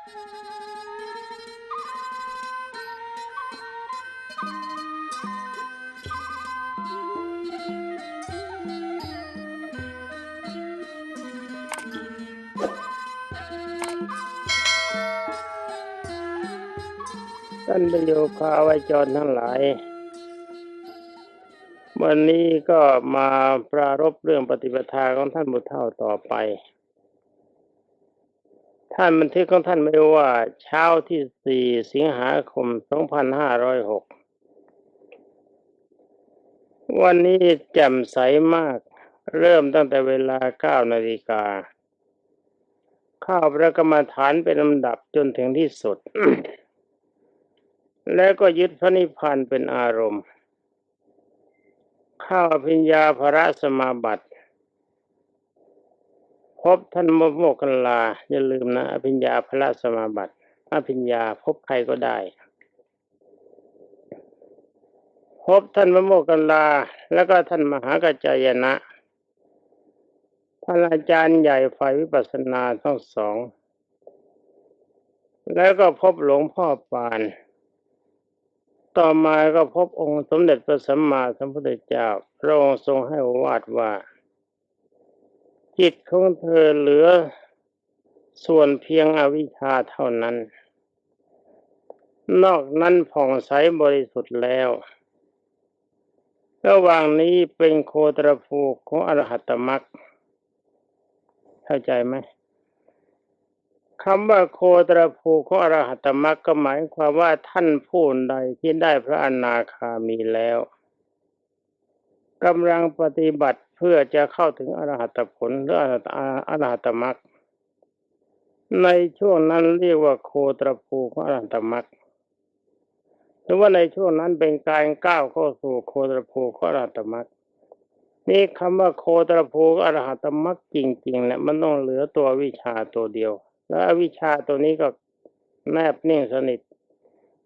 ท่านประโยคาวาจรทั้งหลาย วันนี้ก็มาปรารบเรื่องปฏิปทาของท่านบุตรเท่าต่อไป ท่านบันทึกของท่านไม่ว่า เช้าที่สี่สิงหาคมสองพันห้าร้อยหกวันนี้แจ่มใสมาก เริ่มตั้งแต่เวลาเก้านาฬิกา เข้าพระกรรมฐานเป็นลำดับจนถึงที่สุด แล้วก็ยึดพระนิพพานเป็นอารมณ์ เข้าอภิญญาภระสมาบัติ พบท่านมโมกขันลาอย่าลืมนะอภิญญาภระสมาบัติอภิญญาพบใครก็ได้ พบท่านมโมกขันลา แล้วก็ท่านมหากัจจายนะท่านอาจารย์ใหญ่ฝ่ายวิปัสสนาทั้งสอง แล้วก็พบหลวงพ่อปาน ต่อมาก็พบองค์สมเด็จพระสัมมาสัมพุทธเจ้าพระองค์ทรงให้วาดว่า จิตของเธอเหลือส่วนเพียงอวิชชาเท่านั้น นอกนั้นผ่องใสบริสุทธิ์แล้วระหว่างนี้เป็นโคตรภูของอรหัตมรรคเข้าใจไหมคำว่าโคตรภูของอรหัตมรรคก็หมายความว่าท่านผู้ใดที่ได้พระอนาคามีแล้วกำลังปฏิบัติ เพื่อจะเข้าถึงอรหัตผลหรืออรหัตมรรคในช่วงนั้นเรียกว่าโคตรภูของอรหัตมรรคหรือว่าในช่วงนั้นเป็นการก้าวเข้าสู่โคตรภูของอรหัตมรรคนี่คำว่าโคตรภูของอรหัตมรรคจริงๆเนี่ยมันต้องเหลือตัววิชาตัวเดียว แล้ววิชาตัวนี้ก็แนบนิ่งสนิท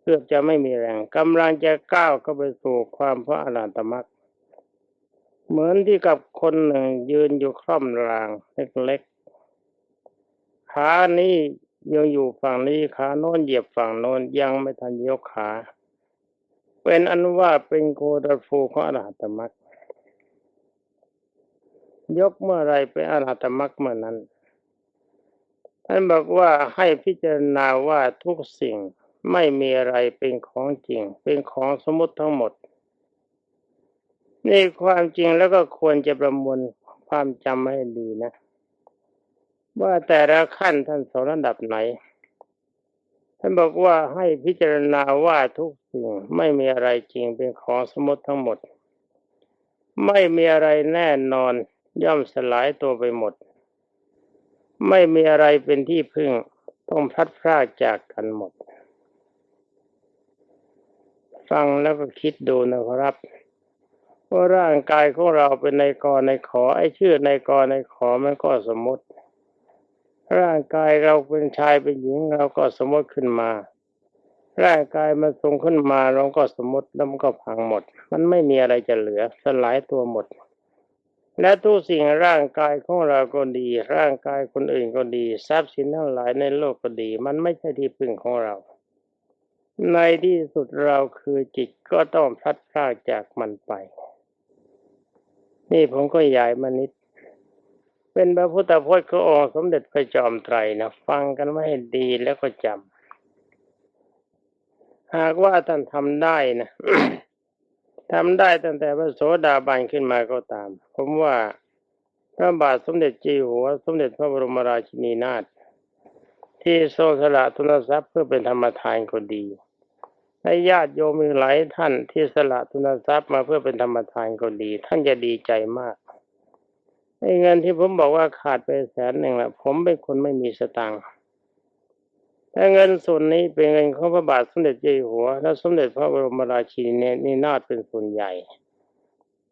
เกือบจะไม่มีแรงกำลังจะก้าวเข้าไปสู่ความพระอรหัตมรรค เหมือนที่กับคนหนึ่งยืนอยู่คร่อมรางเล็กๆ ขานี้ยังอยู่ฝั่งนี้ขาโน้นเหยียบฝั่งโน้นยังไม่ทันยกขา เป็นอันว่าเป็นโกดฟูของอรหัตมรรคยกเมื่อไรเป็นอรหัตมรรคเมื่อนั้นท่านบอกว่าให้พิจารณาว่าทุกสิ่งไม่มีอะไรเป็นของจริง เป็นของสมมติทั้งหมด นี่ความจริงแล้วก็ควรจะประมวลความจำให้ดีนะ ว่าแต่ละขั้นท่านสอนระดับไหน ท่านบอกว่าให้พิจารณาว่าทุกสิ่งไม่มีอะไรจริงเป็นของสมมติทั้งหมด ไม่มีอะไรแน่นอนย่อมสลายตัวไปหมด ไม่มีอะไรเป็นที่พึ่งต้องพลัดพรากจากกันหมด ฟังแล้วก็คิดดูนะครับ ว่าร่างกายของเราเป็นในกอในขอ ไอ้ชื่อในกอในขอมันก็สมมติ ร่างกายเราเป็นชายเป็นหญิงเราก็สมมติขึ้นมา ร่างกายมันทรงขึ้นมาเราก็สมมติแล้วมันก็พังหมด มันไม่มีอะไรจะเหลือสลายตัวหมด และทุกสิ่งร่างกายของเราก็ดี ร่างกายคนอื่นก็ดี ทรัพย์สินทั้งหลายในโลกก็ดี มันไม่ใช่ที่พึ่งของเรา ในที่สุดเราคือจิตก็ต้องพลัดพรากจากมันไป นี่ผมก็ย้ายมานิด เป็นพระพุทธพจน์ขององค์สมเด็จพระจอมไตรนะฟังกันไว้ให้ดีแล้วก็จำหากว่าท่านทำได้นะทำได้ตั้งแต่พระโสดาบันขึ้นมาก็ตาม ผมว่าพระบาทสมเด็จจีหัว สมเด็จพระบรมราชินีนาถที่ทรงสละทุนทรัพย์เพื่อเป็นธรรมทานก็ดี และญาติโยมมีหลายท่านที่สละทุนทรัพย์มาเพื่อเป็นธรรมทานก็ดี ท่านจะดีใจมากไอ้เงินที่ผมบอกว่าขาดไปแสนหนึ่งละผมเป็นคนไม่มีสตังค์แต่เงินส่วนนี้เป็นเงินของพระบาทสมเด็จเจ้าอยู่หัว และสมเด็จพระบรมราชินีนี่นาถเป็นส่วนใหญ่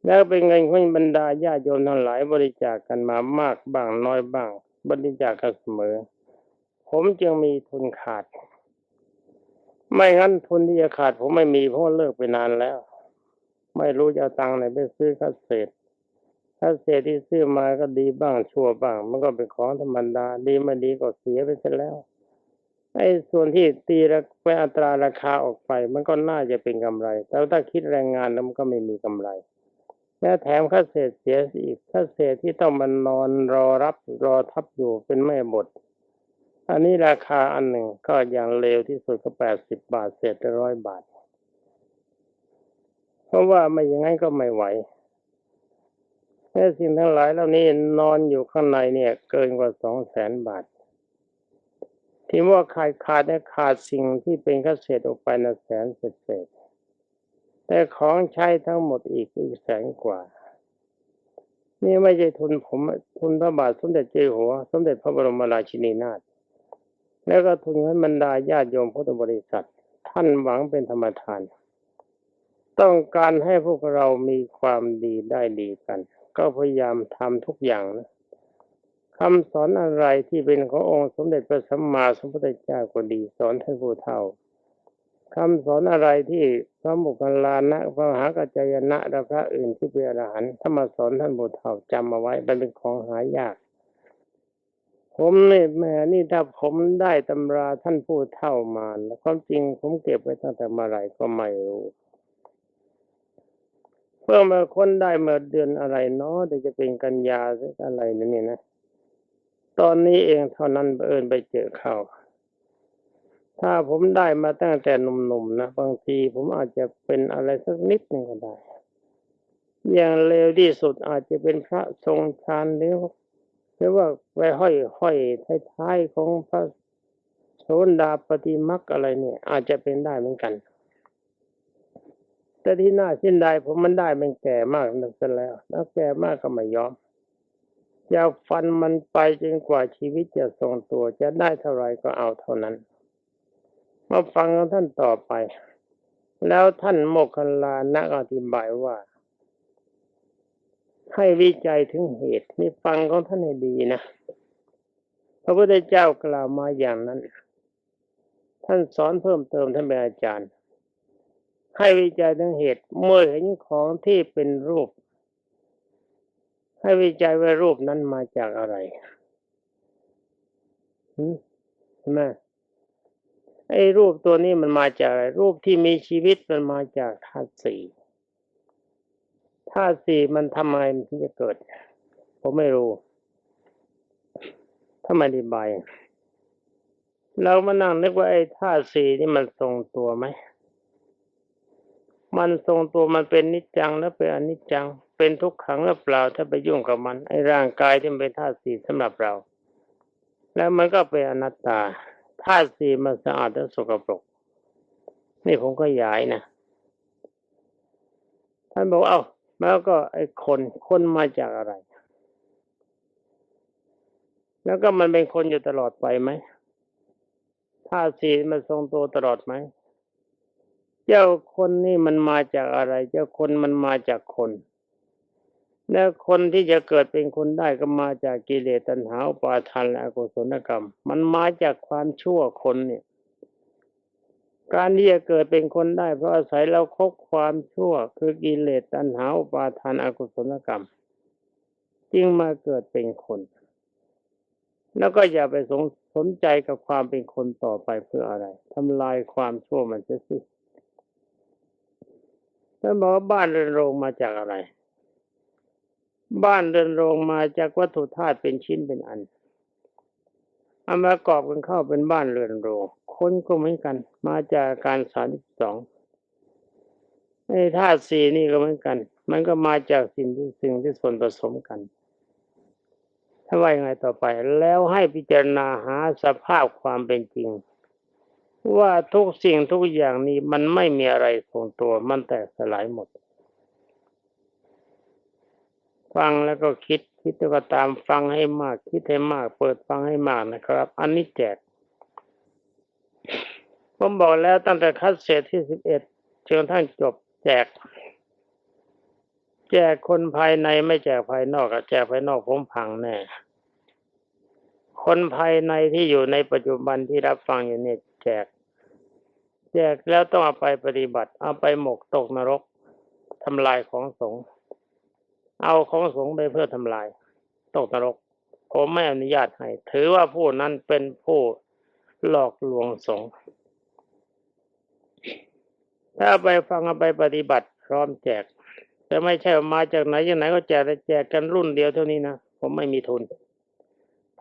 แล้วเป็นเงินของบรรดาญาติโยมทั้งหลายบริจาคกันมามากบ้างน้อยบ้าง บริจาคกันเสมอ ผมจึงมีทุนขาด ไม่งั้นทุนที่จะขาดผมไม่มีเพราะเลิกไปนานแล้ว ไม่รู้จะตังค์ไหนไปซื้อคัสเศษคัสเศษที่ซื้อมาก็ดีบ้างชั่วบ้าง มันก็เป็นของธรรมดา ดีไม่ดีก็เสียไปเสียแล้วไอ้ส่วนที่ตีราไปอัตราราคาออกไป มันก็น่าจะเป็นกำไร แต่ถ้าคิดแรงงานแล้วมันก็ไม่มีกำไรและแถมค่าเศษเสียอีกค่าเศษที่ต้องมานอนรอรับรอทับอยู่เป็นแม่บท อันนี้ราคาอันหนึ่งก็อย่างเลวที่สุดก็แปดสิบบาทเศษร้อยบาท เพราะว่าไม่อย่างนั้นก็ไม่ไหวแค่สิ่งทั้งหลายเหล่านี้นอนอยู่ข้างในเนี่ย เกินกว่าสองแสนบาท ที่ว่าขาดขาดเนี่ยขาดสิ่งที่เป็นค่าเศษออกไปนะแสนเศษเศษแต่ของใช้ทั้งหมดอีกอีกแสนกว่า นี่ไม่ใช่ทุนผมทุนพระบาทสมเด็จเจ้าหัว สมเด็จพระบรมราชินีนาถ แล้วก็ทุนให้บรรดาญาติโยมพุทธบริษัท ท่านหวังเป็นธรรมทาน ต้องการให้พวกเรามีความดีได้ดีกัน ก็พยายามทำทุกอย่างนะคำสอนอะไรที่เป็นขององค์สมเด็จพระสัมมาสัมพุทธเจ้าก็ดี สอนท่านผู้เฒ่าคำสอนอะไรที่พระมุคลานะพระมหากัจจายนะและพระอื่นที่เป็นอรหันต์ถ้ามาสอนท่านผู้เฒ่าจำเอาไว้มันเป็นของหายาก ผมเนี่ยแหม่นี่ถ้าผมได้ตำราท่านผู้เฒ่ามาแล้วความจริงผมเก็บไว้ตั้งแต่เมื่อไหร่ก็ไม่รู้เพื่อมาค้นได้เมื่อเดือนอะไรเนาะแต่จะเป็นกันยาหรืออะไรนั่นนี่นะ ตอนนี้เองเท่านั้นเอิญไปเจอเข้า ถ้าผมได้มาตั้งแต่หนุ่มๆนะบางทีผมอาจจะเป็นอะไรสักนิดหนึ่งก็ได้ อย่างเร็วที่สุดอาจจะเป็นพระทรงฌานหรือ รือว่าไว้ห้อยห้อยท้ายๆของพระโสดาปฏิมักอะไรเนี่ย อาจจะเป็นได้เหมือนกัน แต่ที่น่าสิ้นใดผมมันได้มันแก่มากนักซะแล้วแล้วแก่มากก็ไม่ยอมจะฟันมันไปจนกว่าชีวิตจะทรงตัว จะได้เท่าไรก็เอาเท่านั้น มาฟังท่านต่อไป แล้วท่านโมคคัลลานักอธิบายว่า ให้วิจัยถึงเหตุนี่ฟังของท่านให้ดีนะพระพุทธเจ้ากล่าวมาอย่างนั้น ท่านสอนเพิ่มเติมท่านเป็นอาจารย์ ให้วิจัยถึงเหตุ เมื่อเห็นของที่เป็นรูป ให้วิจัยว่ารูปนั้นมาจากอะไรหืมใช่ไหมไอ้รูปตัวนี้มันมาจากอะไร รูปที่มีชีวิตมันมาจากธาตุสี่ ธาตุสี่มันทำไมมันถึงจะเกิด ผมไม่รู้ถ้ามาอธิบายเรามานั่งนึกว่าไอ้ธาตุสี่นี่มันทรงตัวไหม มันทรงตัวมันเป็นนิจจังแล้วเป็นอนิจจัง เป็นทุกขังหรือเปล่า ถ้าไปยุ่งกับมัน ไอ้ร่างกายที่มันเป็นธาตุสี่สำหรับเรา แล้วมันก็เป็นอนัตตาธาตุสี่มันสะอาดและสกปรก นี่ผมก็ย้ายนะท่านบอกเอา้า แล้วก็ไอ้คนคนมาจากอะไร แล้วก็มันเป็นคนอยู่ตลอดไปไหมธาตุสี่มันทรงตัวตลอดไหมเจ้าคนนี่มันมาจากอะไร เจ้าคนมันมาจากคน แล้วคนที่จะเกิดเป็นคนได้ก็มาจากกิเลสตัณหาปาทานและอกุศลกรรม มันมาจากความชั่วคนเนี่ย การที่จะเกิดเป็นคนได้ เพราะอาศัยเราคบความชั่ว คือกิเลสตัณหาอุปาทานอกุศลกรรม จึงมาเกิดเป็นคน แล้วก็อย่าไปสงสนใจกับความเป็นคนต่อไปเพื่ออะไรทำลายความชั่วมันเสียสิท่านบอกว่าบ้านเรือนโรงมาจากอะไร บ้านเรือนโรงมาจากวัตถุธาตุเป็นชิ้นเป็นอันเอามากรอบกันเข้าเป็นบ้านเรือนโรง คนก็เหมือนกัน มาจากการสามสิบสองไอ้ธาตุสี่นี่ก็เหมือนกัน มันก็มาจากสิ่งที่สิ่งที่ส่วนผสมกัน ถ้าว่ายังไงต่อไป แล้วให้พิจารณาหาสภาพความเป็นจริง ว่าทุกสิ่งทุกอย่างนี้มันไม่มีอะไรทรงตัว มันแตกสลายหมด ฟังแล้วก็คิดคิดแล้วก็ตามฟังให้มาก คิดให้มาก เปิดฟังให้มากนะครับ อันนี้แจก ผมบอกแล้วตั้งแต่คัดเศษที่สิบเอ็ดจนทั้งจบแจก แจกคนภายในไม่แจกภายนอกอะแจกภายนอกผมพังแน่คนภายในที่อยู่ในปัจจุบันที่รับฟังอยู่เนี่ยแจก แจกแล้วต้องเอาไปปฏิบัติ เอาไปหมกตกนรกทำลายของสงฆ์เอาของสงฆ์ไปเพื่อทำลาย ตกนรก ผมไม่อนุญาตให้ ถือว่าผู้นั้นเป็นผู้ หลอกลวงสงฆ์ถ้าไปฟังเอาไปปฏิบัติพร้อมแจก แต่ไม่ใช่มาจากไหนจากไหนก็แจกแต่แจกกันรุ่นเดียวเท่านี้นะผมไม่มีทุน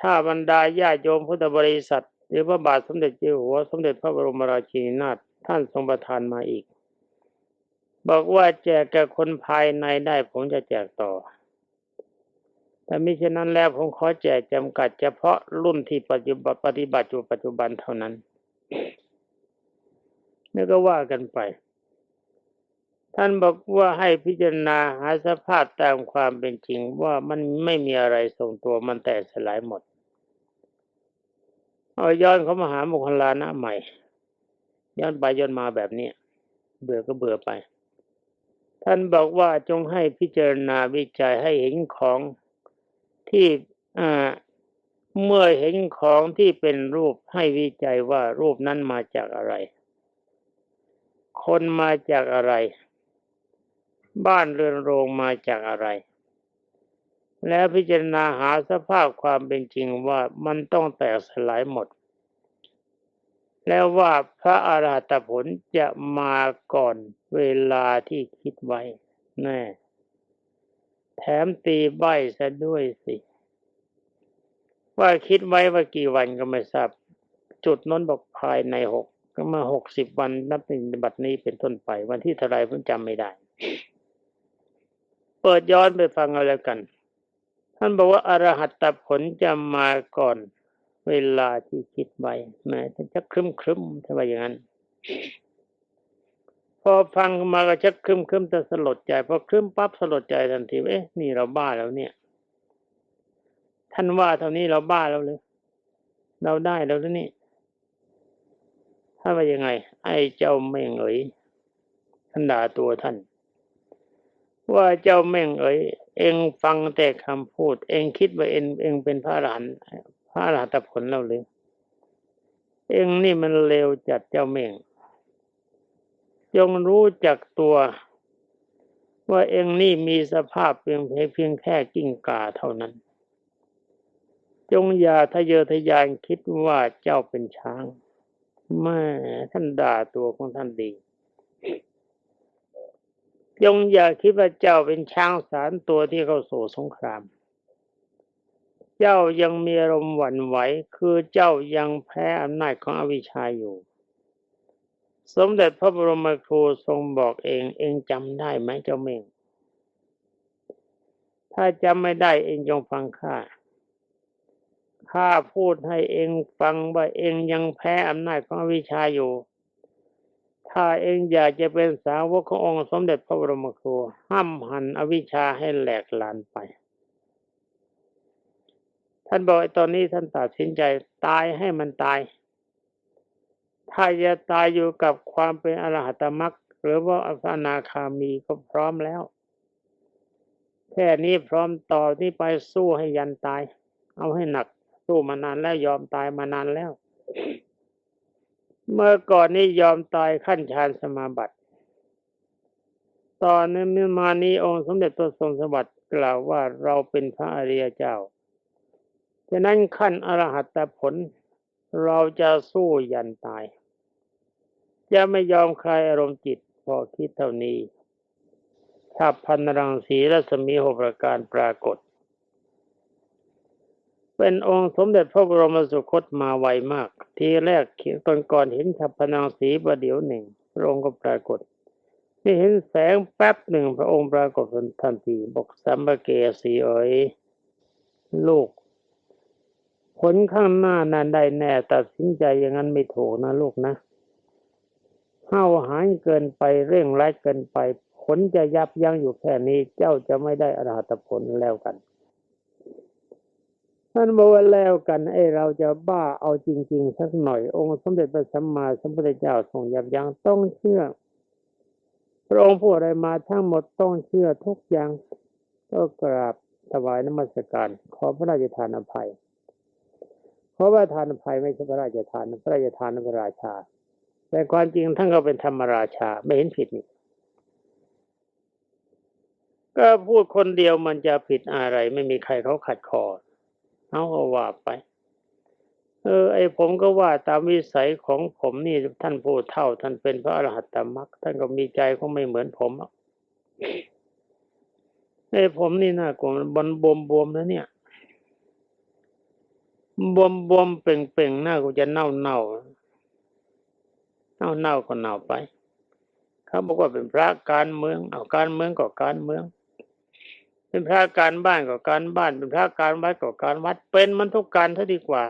ถ้าบรรดาญาโยมพุทธบริษัท หรือพระบาทสมเด็จเจ้าหัวสมเด็จพระบรมราชินีนาถท่านทรงประทานมาอีก บอกว่าแจกแก่คนภายในได้ผมจะแจกต่อ แต่มิฉะนั้นแล้วผมขอแจกจำกัดเฉพาะรุ่นที่ปัจจุบันปฏิบัติอยู่ปัจจุบันเท่านั้นนี่ก็ว่ากันไป ท่านบอกว่าให้พิจารณาหาสภาพตามความเป็นจริงว่ามันไม่มีอะไรทรงตัวมันแตกสลายหมด เอาย้อนเขามาหามคคลลานะใหม่ ย้อนไปย้อนมาแบบนี้เบื่อก็เบื่อไป ท่านบอกว่าจงให้พิจารณาวิจัยให้เห็นของ ที่เมื่อเห็นของที่เป็นรูปให้วิจัยว่ารูปนั้นมาจากอะไร คนมาจากอะไร บ้านเรือนโรงมาจากอะไร แล้วพิจารณาหาสภาพความเป็นจริงว่ามันต้องแตกสลายหมด แล้วว่าพระอาราหัตผลจะมาก่อนเวลาที่คิดไว้แน่ แถมตีใบซะด้วยสิ ว่าคิดไว้ว่ากี่วันก็ไม่ทราบ จุดน้นบอกภายในหกก็มาหกสิบวันนับเป็นบัดนี้เป็นต้นไป วันที่เท่าไรผมจำไม่ได้ เปิดย้อนไปฟังเอาแล้วกัน ท่านบอกว่าอรหัตผลจะมาก่อนเวลาที่คิดไว้แม้จะครึ้มครึ้มๆถ้าว่าอย่างนั้น พอฟังมาก็ชักครึ้มครึ้มๆจะสลดใจพอครึ้มปั๊บสลดใจทันทีว่าเอ๊ะนี่เราบ้าแล้วเนี่ย ท่านว่าเท่านี้เราบ้าแล้วเลยเราได้แล้วหรือนี่ถ้าว่ายังไง ไอ้เจ้าเม่งเอ๋ยท่านด่าตัวท่าน ว่าเจ้าเม่งเอ๋ยเองฟังแต่คำพูด เองคิดว่าเองเองเป็นพระอรหันพระอรหัตผลเราเลยเองนี่มันเลวจัดเจ้าเม่ง จงรู้จักตัว ว่าเองนี่มีสภาพเพียงเพียงแค่กิ้งก่าเท่านั้น จงอย่าทะเยอทะยานคิดว่าเจ้าเป็นช้างแม่ท่านด่าตัวของท่านดีจงอย่าคิดว่าเจ้าเป็นช้างสารตัวที่เข้าสู่สงคราม เจ้ายังมีอารมณ์หวั่นไหว คือเจ้ายังแพ้อำนาจของอวิชชาอยู่ สมเด็จพระบรมครูทรงบอกเองเองจำได้ไหมเจ้าเม่ง ถ้าจำไม่ได้เองจงฟังข้าข้าพูดให้เองฟังว่าเองยังแพ้อำนาจของอวิชชาอยู่ ถ้าเองอยากจะเป็นสาวกขององค์สมเด็จพระบรมครู ห้ามหันอวิชชาให้แหลกลานไป ท่านบอกไอ้ตอนนี้ท่านตัดสินใจตายให้มันตาย ถ้าจะตายอยู่กับความเป็นอรหัตมรรคหรือว่าอนาคามีก็พร้อมแล้ว แค่นี้พร้อมต่อที่ไปสู้ให้ยันตาย เอาให้หนัก สู้มานานแล้วยอมตายมานานแล้ว เมื่อก่อนนี้ยอมตายขั้นฌานสมาบัติ ตอนนี้มานี้องค์สมเด็จตัวทรงสวัสดิ์กล่าวว่าเราเป็นพระอริยเจ้าฉะนั้นขั้นอรหัตผลเราจะสู้ยันตาย จะไม่ยอมคลายอารมณ์จิตพอคิดเท่านี้ถ้าพันรังสีรัศมีหกประการปรากฏ เป็นองค์สมเด็จพระบรมสุคตมาไวมาก ทีแรกตอนก่อนเห็นฉับพนังสีประเดี๋ยวหนึ่ง พระองค์ก็ปรากฏนี่เห็นแสงแป๊บหนึ่งพระองค์ปรากฏทันทีบอกสัมภเกสีเอ๋ยลูก ผลข้างหน้านั้นได้แน่ตัดสินใจอย่างนั้นไม่ถูกนะลูกนะ ห้าวหาญเกินไปเร่งรัดเกินไป ผลจะยับยั้งอยู่แค่นี้ เจ้าจะไม่ได้อรหัตผลแล้วกันท่านบอกว่าแล้วกันไอเราจะบ้าเอาจริง ๆ สักหน่อย องค์สมเด็จพระสัมมาสัมพุทธเจ้าทรงยับยั้งต้องเชื่อ พระองค์พูดอะไรมาทั้งหมดต้องเชื่อทุกอย่างก็กราบถวายนมัสการ ขอพระราชทานอภัย เพราะว่าทานอภัยไม่ใช่พระราชทานพระราชทานพระราชา แต่ความจริงท่านก็เป็นธรรมราชา ไม่เห็นผิดนี่ก็พูดคนเดียวมันจะผิดอะไร ไม่มีใครเขาขัดคอเอาก็ว่าไป เออ ไอผมก็ว่าตามวิสัยของผมนี่ท่านผู้เฒ่า ท่านเป็นพระอรหัตตมรรคท่านก็มีใจคงไม่เหมือนผมไอผมนี่น่ากลัวมันบวมบวมนะเนี่ยบวมบวมเป่งเป่งหน้ากูจะเน่าเน่า เน่าเน่าก็เน่าไป เขาบอกว่าเป็นพระการเมือง เอาการเมืองก็การเมือง เป็นพระการบ้านก็การบ้าน เป็นพระการวัดก็การวัด เป็นมันทุกการเท่ดีกว่า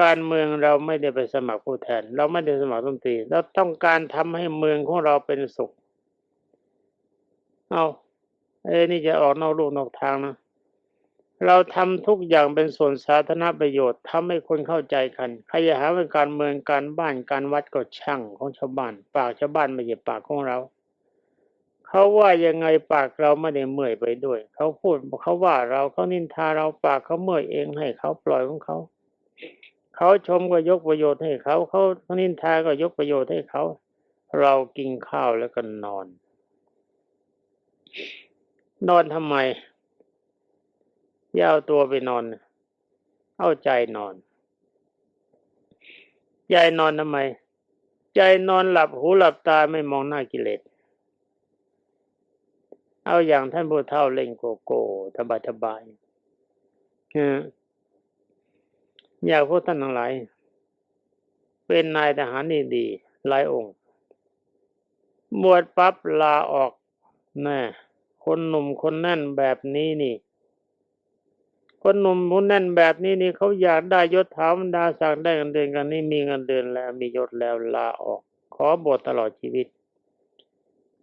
การเมืองเราไม่ได้ไปสมัครผู้แทน เราไม่ได้สมัครดนตีเราต้องการทำให้เมืองของเราเป็นสุข เอาเอ้นี่จะออกนอกลูกนอกทางนะ เราทำทุกอย่างเป็นส่วนสาธารณประโยชน์ทำให้คนเข้าใจกันใครจะหาเป็นการเมืองการบ้านการวัดก็ช่างของชาวบ้าน ปากชาวบ้านไม่ใช่ปากของเราเขาว่ายังไงปากเราไม่ได้เมื่อยไปด้วยเขาพูดเขาว่าเราเขานินทาเราปากเขาเมื่อยเองให้เขาปล่อยของเขาเขาชมก็ยกประโยชน์ให้เขาเขาเขานินทาก็ยกประโยชน์ให้เขา เรากินข้าวแล้วก็นอน นอนทำไม อย่าเอาตัวไปนอน เอาใจนอน ใจนอนทำไม ใจนอนหลับหูหลับตาไม่มองหน้ากิเลส เอาอย่างท่านผู้เฒ่าเล่งโกโก้สบายสบายเอยากพวกท่านทั้งหลาย เป็นนายทหารนี่ดีหลายองค์ บวชปั๊บลาออกแน่คนหนุ่มคนแน่นแบบนี้นี่ คนหนุ่มคนแน่นแบบนี้นี่เขาอยากได้ยศถาบรรดาศักดิ์ได้เงินเดือนกันนี่มีเงินเดือนแล้วมียศแล้วลาออก ขอบวชตลอดชีวิต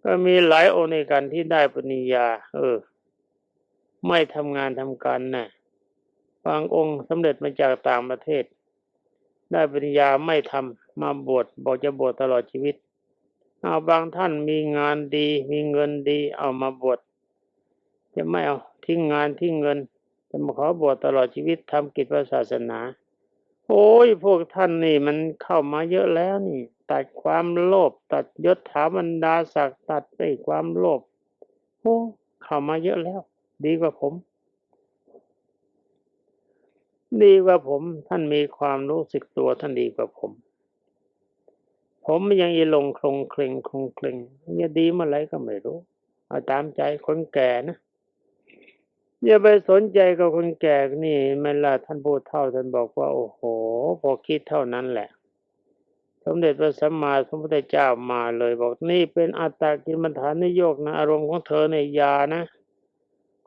ก็มีหลายองค์ในกันที่ได้ปริญญา เออ ไม่ทำงานทำการนะบางองค์สำเร็จมาจากต่างประเทศ ได้ปริญญาไม่ทำมาบวชบอกจะบวชตลอดชีวิตเอาบางท่านมีงานดี มีเงินดี เอามาบวชจะไม่เอาทิ้งงานทิ้งเงิน จะมาขอบวชตลอดชีวิตทำกิจพระศาสนา โอ้ยพวกท่านนี่มันเข้ามาเยอะแล้วนี่ ตัดความโลภตัดยศถาบรรดาศักดิ์ตัดไอ้ความโลภโอ้เข้ามาเยอะแล้ว ดีกว่าผม ดีกว่าผมท่านมีความรู้สึกตัวท่านดีกว่าผม ผมยังอีลงคลงเคลงคลงเคลงจะดีเมื่อไรก็ไม่รู้เอาตามใจคนแก่นะ อย่าไปสนใจกับคนแก่นี่มันละท่านพูดเท่าท่านบอกว่า โอ้โห พอคิดเท่านั้นแหละ สมเด็จพระสัมมาสัมพุทธเจ้ามาเลยบอกนี่เป็นอัตตากิลมัฐานนิโยกนะ อารมณ์ของเธอในยานะ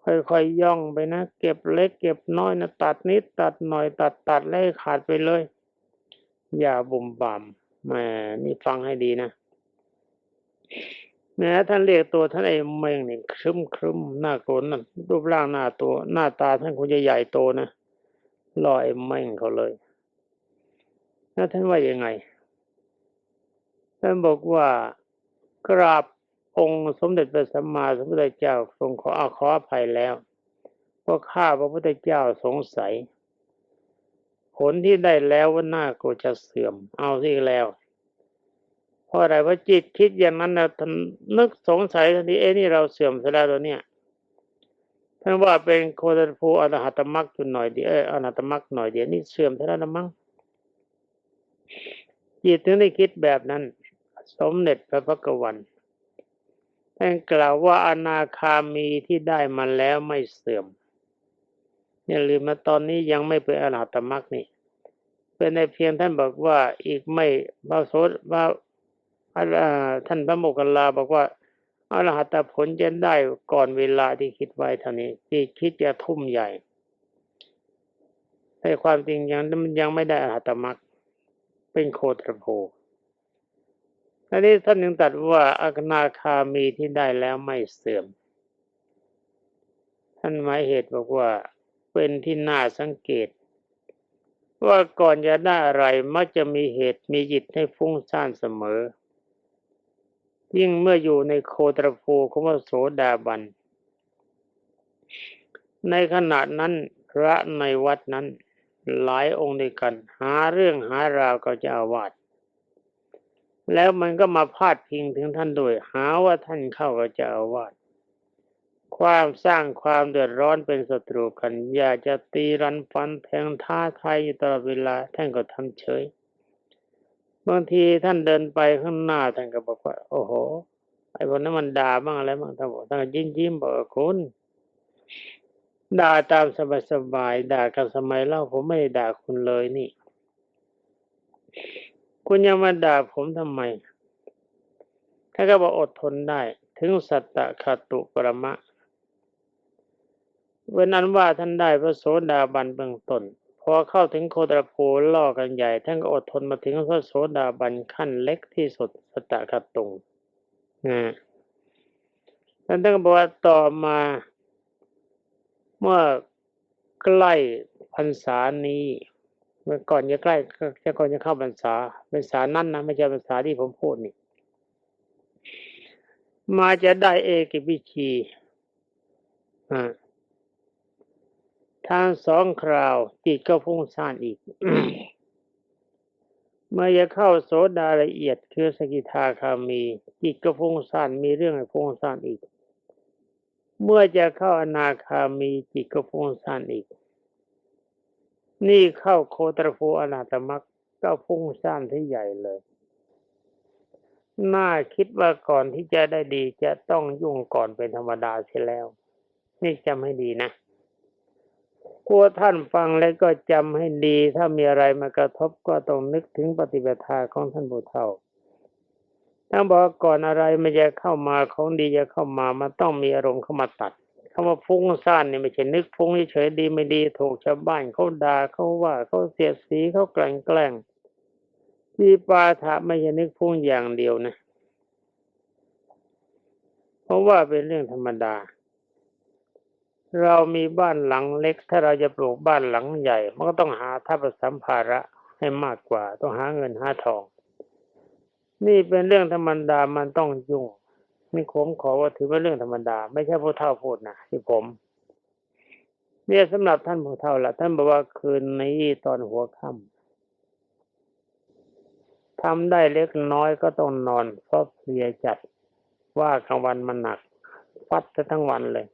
ค่อยๆย่องไปนะ เก็บเล็กเก็บน้อยนะตัดนิดตัดหน่อยตัดตัดแล้วให้ขาดไปเลย อย่าบุ่มบ่ามแหมนี่ฟังให้ดีนะ แม้ท่านเรียกตัวท่านไอ้เมงนี่ครึมครึมหน้าโกรนนั่นรูปร่างหน้าตัว หน้าตาท่านคงจะใหญ่โตนะรอไอ้เมงเขาเลยแล้วท่านว่ายังไงท่านบอกว่ากราบองค์สมเด็จพระสัมมาสัมพุทธเจ้าทรงขออาขออภัยแล้วเพราะข้าพระพุทธเจ้าสงสัย ผลที่ได้แล้วว่าหน้าก็จะเสื่อมเอาสิแล้ว เพราะอะไรเพราะจิตคิดอย่างนั้นนะท่านนึกสงสัยทันทีเอ้นี่เราเสื่อมซะแล้วตัวเนี้ยท่านว่าเป็นโคตรภูอรหัตมรรคจุดหน่อยเดียวอออรหัตมรรคหน่อยเดียวนี่เสื่อมซะแล้วละมั้งจิตถึงได้คิดแบบนั้น สมเด็จพระพักวันท่านกล่าวว่าอนาคามีที่ได้มาแล้วไม่เสื่อมอย่าลืมนะตอนนี้ยังไม่เป็นอรหัตมรรคนี่ เป็นในเพียงท่านบอกว่าอีกไม่พระโสดว่า ท่านพระโมคคัลาบอกว่าอรหัตผลจะได้ก่อนเวลาที่คิดไว้เท่านี้ ที่คิดจะทุ่มใหญ่แต่ความจริงยังมันยังไม่ได้อรหัตมรรคเป็นโคตรโพอันนี้ท่านยังตัดว่าอนาคามีที่ได้แล้วไม่เสื่อม ท่านหมายเหตุบอกว่าเป็นที่น่าสังเกต ว่าก่อนจะได้อะไรมักจะมีเหตุมีจิตให้ฟุ้งซ่านเสมอ ยิ่งเมื่ออยู่ในโคตรภูของพระโสดาบัน ในขณะนั้นพระในวัดนั้นหลายองค์ด้วยกัน หาเรื่องหาราวกับเจ้าอาวาสแล้วมันก็มาพาดพิงถึงท่านด้วย หาว่าท่านเข้ากับเจ้าอาวาสความสร้างความเดือดร้อนเป็นศัตรูกัน อยากจะตีรันฟันแทงท้าไทยอยู่ตลอดเวลาท่านก็ทำเฉย บางทีท่านเดินไปข้างหน้าท่านก็บอกว่า โอ้โห ไอ้พวกนั้นมันด่าบ้างอะไรบ้างท่านบอกท่านยิ้มยิ้มๆบอกคุณด่าตามสบายสบายๆด่ากันสมัยเล่าผมไม่ได้ด่าคุณเลยนี่ คุณยังมาด่าผมทำไมท่านก็บอกอดทนได้ ถึงสัตตะคาตุปรมะเว้นนั้นว่าท่านได้พระโสดาบันเบื้องต้น พอเข้าถึงโคตรภูล่อกันใหญ่ ท่านก็อดทนมาถึงพระโสดาบันขั้นเล็กที่สุดสตตะคตุงนะท่านก็บอกว่าต่อมา เมื่อใกล้พรรษานี้ เมื่อก่อนจะใกล้จะก่อนจะเข้าพรรษาพรรษานั้นนะไม่ใช่พรรษาที่ผมพูดนี่ มาจะได้เอกิบิชีอ่า ทางสองคราว จิตก็ฟุ้งซ่านอีก เมื่อจะเข้าโสดาละเอียดคือสกิทาคามี จิตก็ฟุ้งซ่านมีเรื่องให้ฟุ้งซ่านอีก เมื่อจะเข้าอนาคามีจิตก็ฟุ้งซ่านอีก นี่เข้าโคตรภูอนาตมักก็ฟุ้งซ่านที่ใหญ่เลยน่าคิดว่าก่อนที่จะได้ดีจะต้องยุ่งก่อนเป็นธรรมดาเสียแล้ว นี่จำให้ดีนะ กลัวท่านฟังแล้วก็จำให้ดี ถ้ามีอะไรมากระทบก็ต้องนึกถึงปฏิบัติทาของท่านผู้เฒ่าท่านบอกก่อนอะไรมันจะเข้ามาของดีจะเข้ามามันต้องมีอารมณ์เข้ามาตัดคำว่าฟุ้งซ่านเนี่ยไม่ใช่นึกฟุ้งเฉยดีไม่ดีถูกชาวบ้านเขาด่าเขาว่าเขาเสียดสีเขาแกล้งแกล้งที่ปาถะไม่ใช่นึกฟุ้งอย่างเดียวนะ เพราะว่าเป็นเรื่องธรรมดา เรามีบ้านหลังเล็ก ถ้าเราจะปลูกบ้านหลังใหญ่ มันก็ต้องหาทัพสัมภาระให้มากกว่า ต้องหาเงินหาทอง นี่เป็นเรื่องธรรมดามันต้องยุ่งนี่ผมขอว่าถือว่าเรื่องธรรมดา ไม่ใช่ผู้เฒ่าพูดนะที่ผม เนี่ยสำหรับท่านผู้เฒ่าละท่านบอกว่าคืนนี้ตอนหัวค่ำทำได้เล็กน้อยก็ต้องนอนเพราะเพลียจัดว่ากลางวันมันหนัก ฟัดจะทั้งวันเลย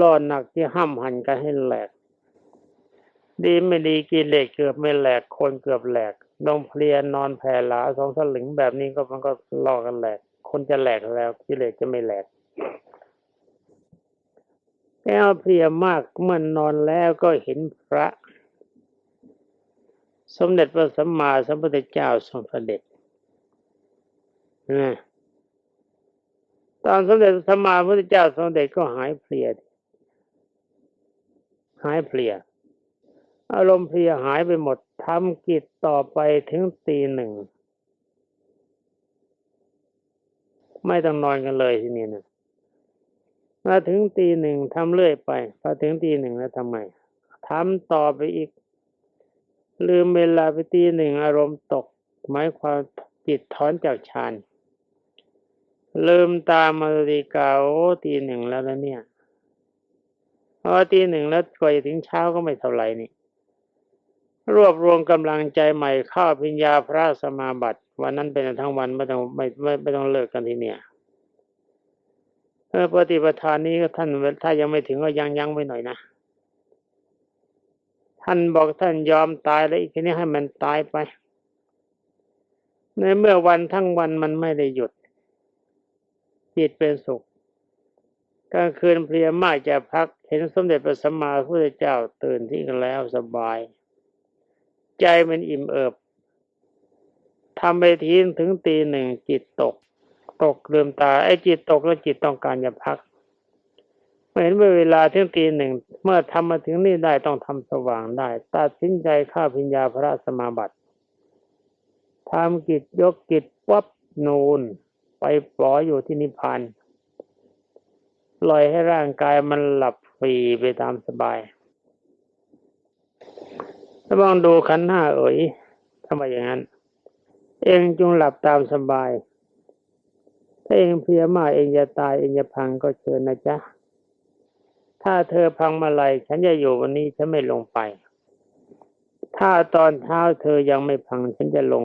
รอหนักที่ห้ำหันกันให้แหลก ดีไม่ดีกิเลสเกือบไม่แหลกคนเกือบแหลกลงเพลียนอนแผ่หลาสองสลึงแบบนี้ก็มันก็รอกันแหลก คนจะแหลกแล้วกิเลสจะไม่แหลกแก้วเพลียมากเมื่อนนอนแล้วก็เห็นพระ สมเด็จพระสัมมาสัมพุทธเจ้าทรงเสด็จนะตอนสมเด็จพระสัมมาสัมพุทธเจ้าทรงเสด็จก็หายเพลีย หายเพลีย อารมณ์เพลียหายไปหมดทำกิจต่อไปถึงตีหนึ่ง ไม่ต้องนอนกันเลยทีนี้นะมาถึงตีหนึ่งทำเรื่อยไปพอถึงตีหนึ่งแล้วทำไมทำต่อไปอีก ลืมเวลาไปตีหนึ่งอารมณ์ตก หมายความจิตถอนจากฌานลืมตามาฬิกาโอ้ตีหนึ่งแล้วนะเนี่ย พอตีหนึ่งแล้วกว่าจะถึงเช้าก็ไม่เท่าไหร่นี่ รวบรวมกำลังใจใหม่เข้าพิญญาพระสมาบัติ วันนั้นเป็นทั้งวันไม่ต้องไม่ไม่ไม่ต้องเลิกกันทีเนี่ยเออปฏิปทานนี้ก็ท่านถ้ายังไม่ถึงก็ยังยังไว้หน่อยนะท่านบอกท่านยอมตายแล้วอีกทีนี้ให้มันตายไป ในเมื่อวันทั้งวันมันไม่ได้หยุดจิตเป็นสุข กลางคืนเพลียมากจะพักเห็นสมเด็จพระสัมมาสัมพุทธเจ้าตื่นที่กันแล้วสบาย ใจมันอิ่มเอิบทำไปทีถึงตีหนึ่งจิตตก ตกลืมตาไอ้จิตตกแล้วจิตต้องการจะพักเมื่อเห็นว่เวลาถึงตีหนึ่งเมื่อทำมาถึงนี่ได้ต้องทำสว่างได้ ตัดสินใจข้าพิญญาพระสมาบัติทำกิจยกกิจวับนูนไปปล่อยอยู่ที่นิพพาน ปล่อยให้ร่างกายมันหลับฟรีไปตามสบายถ้าลองดูขันห้าเอ๋ยทำไมอย่างนั้น เองจงหลับตามสบาย ถ้าเองเพียมากเองจะตายเองจะพังก็เชิญนะจ๊ะ ถ้าเธอพังมาลัยฉันจะอยู่วันนี้ฉันไม่ลงไป ถ้าตอนเช้าเธอยังไม่พังฉันจะลง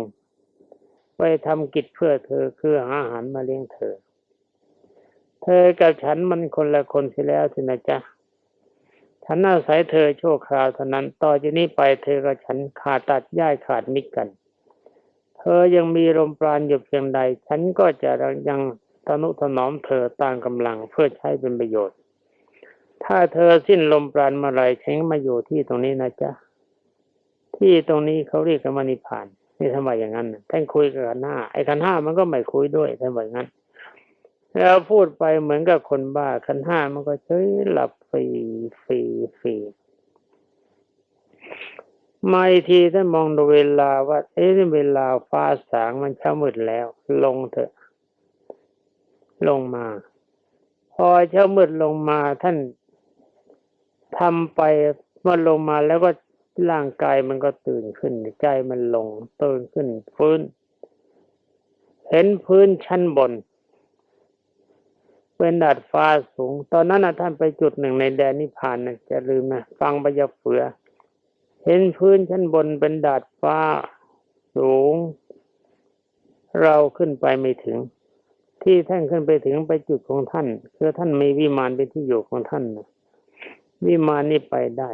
ไปทำกิจเพื่อเธอคือหาอาหารมาเลี้ยงเธอ เธอกับฉันมันคนละคนเสียแล้วสินะจ๊ะ ฉันอาศัยเธอโชั่วคราวเท่านั้น ต่อจากนี้ไปเธอกับฉันขาดตัดย่ายขาดมิตรกัน เธอยังมีลมปราณอยู่เพียงใด ฉันก็จะยังทนุถนอมเธอตามกำลังเพื่อใช้เป็นประโยชน์ ถ้าเธอสิ้นลมปราณเมื่อไหรฉันมาอยู่ที่ตรงนี้นะจ๊ะ ที่ตรงนี้เขาเรียกกันว่านิพพาน นี่ทำไมอย่างนั้นท่านคุยกับขันห้าไอ้ขันห้ามันก็ไม่คุยด้วยทำไมอย่างนั้น แล้วพูดไปเหมือนกับคนบ้าขันห้ามันก็เฉยหลับฟรีฟรีฟรีมาอีกทีท่านมองดูเวลาว่า เอ๊ะเวลาฟ้าสางมันเช้ามืดแล้ว ลงเถอะ ลงมา พอเช้ามืดลงมาท่านทำไปเมื่อลงมาแล้วก็ร่างกายมันก็ตื่นขึ้นใจมันลงตื่นขึ้น ฟื้น เห็นพื้นชั้นบน เป็นดาดฟ้าสูง ตอนนั้นนะท่านไปจุดหนึ่งในแดนนิพพานนะจะลืมนะฟังไปจะเฟือ เห็นพื้นชั้นบนเป็นดาดฟ้าสูง เราขึ้นไปไม่ถึง ที่ท่านขึ้นไปถึงไปจุดของท่าน คือท่านมีวิมานเป็นที่อยู่ของท่านนะวิมานนี่ไปได้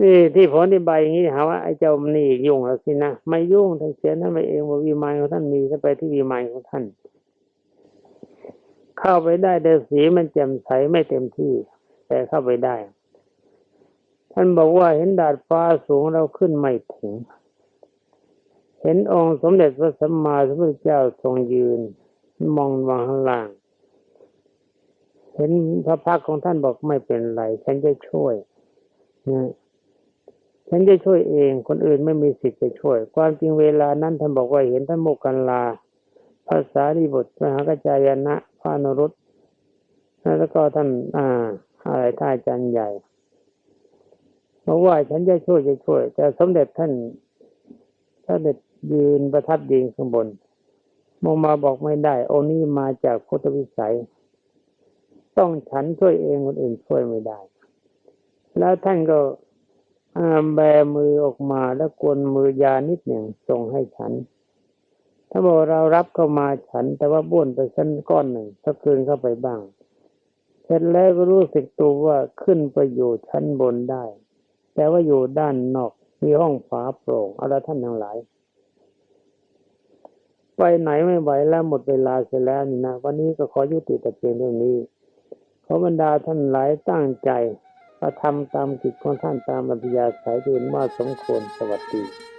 นี่ที่ผมอธิบายอย่างนี้หาว่าไอ้เจ้านี่ยุ่งแล้วสินะไม่ยุ่งท่านเขียนท่านไปเองว่าวิมานของท่านมีท่านไปที่วิมานของท่าน เข้าไปได้แต่สีมันแจ่มใสไม่เต็มที่ แต่เข้าไปได้ ท่านบอกว่าเห็นดาดฟ้าสูงเราขึ้นไม่ถึง เห็นองค์สมเด็จพระสัมมาสัมพุทธเจ้าทรงยืน มองมาข้างล่าง เห็นพระพักของท่านบอกไม่เป็นไร ฉันจะช่วยนะฉันจะช่วยเอง คนอื่นไม่มีสิทธิ์จะช่วย ความจริงเวลานั้นท่านบอกว่าเห็นท่านโมกขันลาภาษาดิบทมหากัจจายนะ พระนรุตแล้วก็ท่านอ่า อะไรท่านอาจารย์ใหญ่บอกว่าฉันจะช่วยจะช่วย แต่สมเด็จท่านท่านเด็จยืนประทับยืนข้างบนมองมาบอกไม่ได้โอนี้มาจากพุทธวิสัย ต้องฉันช่วยเองคนอื่นช่วยไม่ได้ แล้วท่านก็อาแบมือออกมาแล้วกวนมือยานิดหนึ่งส่งให้ฉัน ถ้าบอกเรารับเข้ามาฉัน แต่ว่าบ้วนไปชั้นก้อนหนึ่งถ้าคืนเข้าไปบ้างเสร็จแล้วก็รู้สึกตัวว่าขึ้นไปอยู่ชั้นบนได้ แต่ว่าอยู่ด้านนอกมีห้องฝาโปร่งเอาละท่านทั้งหลาย ไปไหนไม่ไหวแล้วหมดเวลาเสียแล้วนี่นะวันนี้ก็ขอยุติแต่เพียงเท่านี้ขอบรรดาท่านหลายตั้งใจกระทำตามกิจของท่านตามอัธยาศัยเดินว่าสมควรสวัสดี